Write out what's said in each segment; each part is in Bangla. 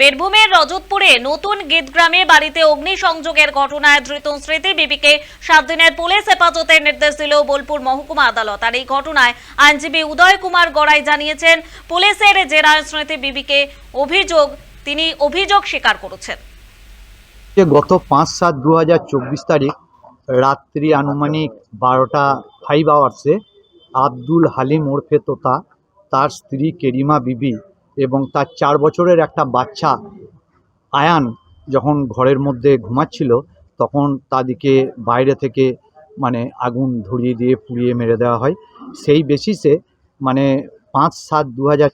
বীরভূমের রজতপুরে নতুন গীতগ্রামে বাড়িতে অগ্নিসংযোগের ঘটনায় ধৃত স্মৃতি বিবিকে সাত দিনের পুলিশ হেফাজতের নির্দেশ দিল বোলপুর মহকুমা আদালত। আর এই ঘটনায় আইনজীবী উদয় কুমার গড়াই জানিয়েছেন, পুলিশের জেরায় স্মৃতি বিবিকে অভিযোগ, তিনি অভিযোগ স্বীকার করেছেন। গত পাঁচ সাত দু তারিখ রাত্রি আনুমানিক বারোটা ফাইভ আওয়ার্সে আব্দুল হালিম ওরফে তোতা, তার স্ত্রী কেরিমা বিবি এবং তার চার বছরের একটা বাচ্চা আয়ান যখন ঘরের মধ্যে ঘুমাচ্ছিল, তখন তাদেরকে বাইরে থেকে মানে আগুন ধরিয়ে দিয়ে পুড়িয়ে মেরে দেওয়া হয়। সেই বেসিসে মানে পাঁচ সাত দু হাজার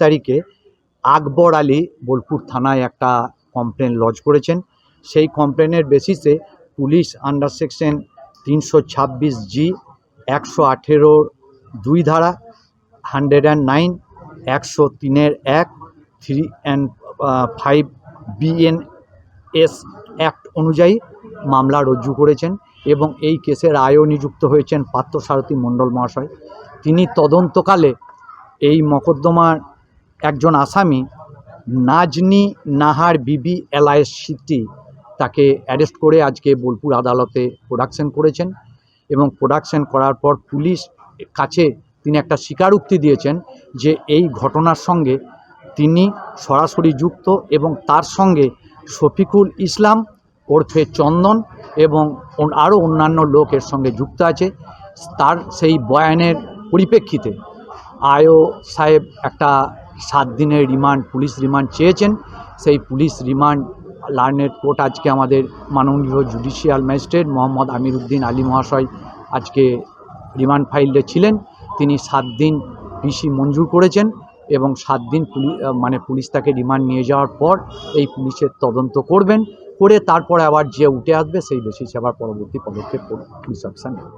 তারিখে আকবর আলী বোলপুর থানায় একটা কমপ্লেন লজ করেছেন। সেই কমপ্লেনের বেসিসে পুলিশ আন্ডার সেকশন তিনশো ছাব্বিশ জি একশো আঠেরোর দুই ধারা, হান্ড্রেড অ্যান্ড নাইন একশো তিনের এক three and five BN S act অনুযায়ী মামলা রুজু করেছেন এবং এই কেসের আয়ও নিযুক্ত হয়েছেন পার্থসারথী মণ্ডল মহাশয়। তিনি তদন্তকালে এই মকদ্দমার একজন আসামি নাজনি নাহার বিবি এলআইএস সিটি তাকে অ্যারেস্ট করে আজকে বোলপুর আদালতে প্রোডাকশন করেছেন এবং প্রোডাকশন করার পর পুলিশ কাছে তিনি একটা স্বীকারোক্তি দিয়েছেন যে এই ঘটনার সঙ্গে তিনি সরাসরি যুক্ত এবং তার সঙ্গে শফিকুল ইসলাম ওরফে চন্দন এবং আরও অন্যান্য লোকের সঙ্গে যুক্ত আছে। তার সেই বয়ানের পরিপ্রেক্ষিতে আয়ও সাহেব একটা সাত দিনের রিমান্ড, পুলিশ রিমান্ড চেয়েছেন। সেই পুলিশ রিমান্ড লার্নেড কোর্ট আজকে আমাদের মাননীয় জুডিশিয়াল ম্যাজিস্ট্রেট মোহাম্মদ আমির উদ্দিন আলী মহাশয় আজকে রিমান্ড ফাইলে ছিলেন। তিনি সাত দিন পিসি মঞ্জুর করেছেন এবং সাত দিন মানে পুলিশ তাকে রিমান্ড নিয়ে যাওয়ার পর এই পুলিশের তদন্ত করবেন, করে তারপরে আবার যে উঠে আসবে সেই বেসিসে আবার পরবর্তী পদক্ষেপ পুলিশ অফিসার নেবে।